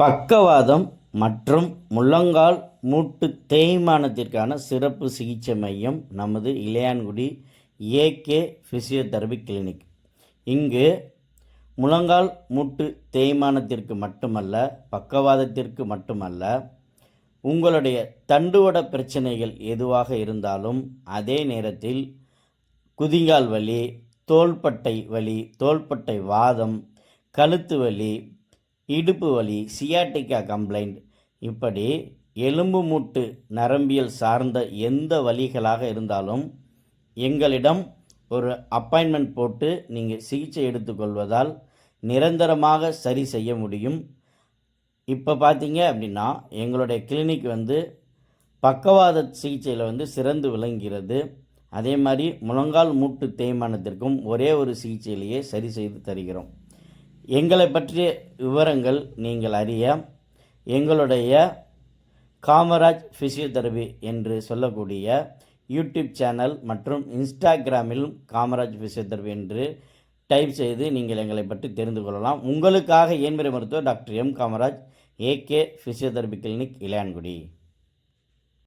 பக்கவாதம் மற்றும் முழங்கால் மூட்டு தேய்மானத்திற்கான சிறப்பு சிகிச்சை மையம் நமது இளையான்குடி ஏகே ஃபிசியோதெரபி கிளினிக் இங்கு முழங்கால் மூட்டு தேய்மானத்திற்கு மட்டுமல்ல பக்கவாதத்திற்கு மட்டுமல்ல உங்களுடைய தண்டுவட பிரச்சனைகள் எதுவாக இருந்தாலும் அதே நேரத்தில் குதிங்கால் வலி தோள்பட்டை வலி தோள்பட்டை வாதம் கழுத்து வலி இடுப்பு வலி சியாட்டிக்கா கம்ப்ளைண்ட் இப்படி எலும்பு மூட்டு நரம்பியல் சார்ந்த எந்த வலிகளாக இருந்தாலும் எங்களிடம் ஒரு அப்பாயின்மெண்ட் போட்டு நீங்கள் சிகிச்சை எடுத்துக்கொள்வதால் நிரந்தரமாக சரி செய்ய முடியும். இப்போ பார்த்தீங்க அப்படின்னா எங்களுடைய கிளினிக் வந்து பக்கவாத சிகிச்சையில் வந்து சிறந்து விளங்குகிறது. அதே மாதிரி முழங்கால் மூட்டு தேய்மானத்திற்கும் ஒரே ஒரு சிகிச்சையிலேயே சரி செய்து தருகிறோம். எங்களை பற்றிய விவரங்கள் நீங்கள் அறிய எங்களுடைய காமராஜ் ஃபிசியோதெரபி என்று சொல்லக்கூடிய யூடியூப் சேனல் மற்றும் இன்ஸ்டாகிராமிலும் காமராஜ் ஃபிசியோதெரபி என்று டைப் செய்து நீங்கள் எங்களை பற்றி தெரிந்து கொள்ளலாம். உங்களுக்காக இயன்முறை மருத்துவர் doctor M Kamaraj AK physiotherapy clinic Ilayangudi.